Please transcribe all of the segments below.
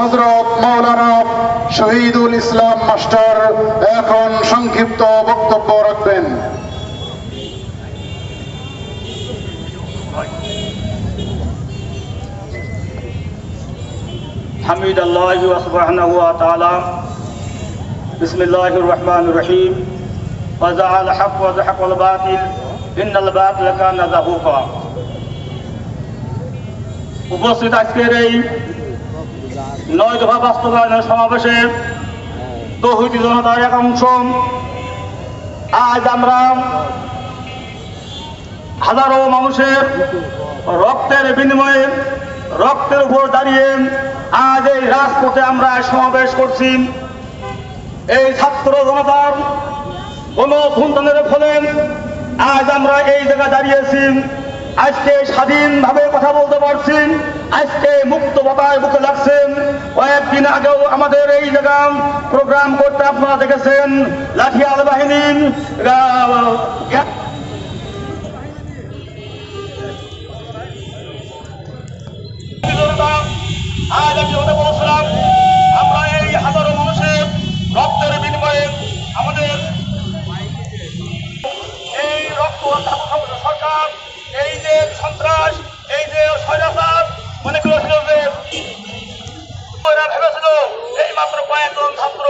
হজরত মৌলানা শহীদুল ইসলাম মাস্টার এখন সংক্ষিপ্ত বক্তব্য রাখবেন حميد الله سبحانه وتعالى بسم الله الرحمن الرحيم وزع الحق وزحق الباطل إن الباطل كان زهوقا উপস্থিত আজকের এই নয় দফা বাস্তবায়নের সমাবেশে তৌহিদি জনতার এক অংশ। আজ আমরা হাজারো মানুষের রক্তের বিনিময়ে, রক্তের উপর দাঁড়িয়ে আজ এই রাজপথে আমরা সমাবেশ করছি। এই ছাত্র জনতার কোন ভুন্তনের ফলে আজ আমরা এই জায়গায় দাঁড়িয়েছি। আজকে স্বাধীনভাবে কথা বলতে পারছি। আজকে মুক্ত বাতায় বুকে লাগছেন। কয়েকদিন আগেও আমাদের এই জায়গা প্রোগ্রাম করতে আপনারা দেখেছেন, লাঠিয়াল বাহিনী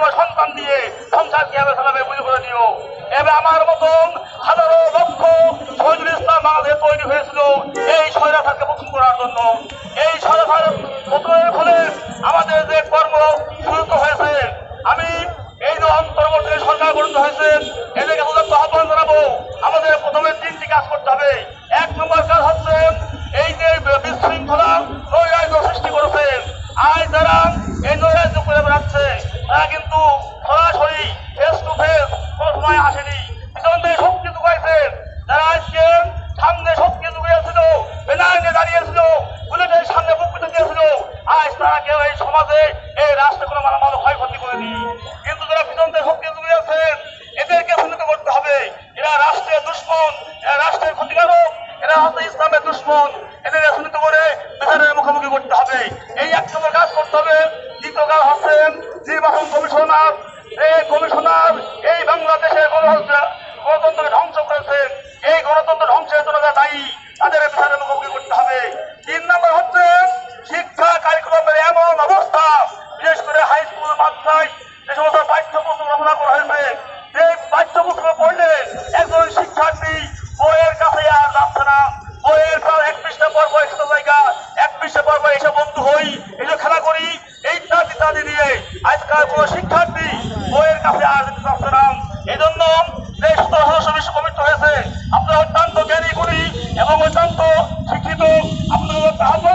তোমার সন্তান দিয়ে সংসার কীভাবে চালাবে বুঝে করে দিও এবার আমার মতন হাজারো লক্ষ শহীদুল ইসলাম বাংলাদেশে তৈরি হয়েছিল এই স্বৈরাচারকে প্রথম করার জন্য। সমাজে এই রাষ্ট্রে কোনো মালামাল ক্ষয়ক্ষতি করেনি কিন্তু যারা পিছন থেকে শক্তি যোগাইছেন এদেরকে চিহ্নিত করতে হবে। এরা রাষ্ট্রের দুশ্মন, এরা রাষ্ট্রের ক্ষতিকারক, এরা হচ্ছে ইসলামের দুশ্মন। এদের চিহ্নিত করে বিচারের মুখোমুখি করতে হবে। এই এক নম্বর কাজ করতে হবে। দ্বিতীয় কাজ হচ্ছে নির্বাচন কমিশনার। এই কমিশনার এই বাংলাদেশের গণতন্ত্র গণতন্ত্রকে ধ্বংস করেছেন শিক্ষার্থী বইয়ের কাছে আর যেতে চাচ্ছে না। এই জন্য যে সতেরো সদস্য বিশ্ব হয়েছে আপনারা অত্যন্ত জ্ঞানীগুলি এবং অত্যন্ত শিক্ষিত আপনাদের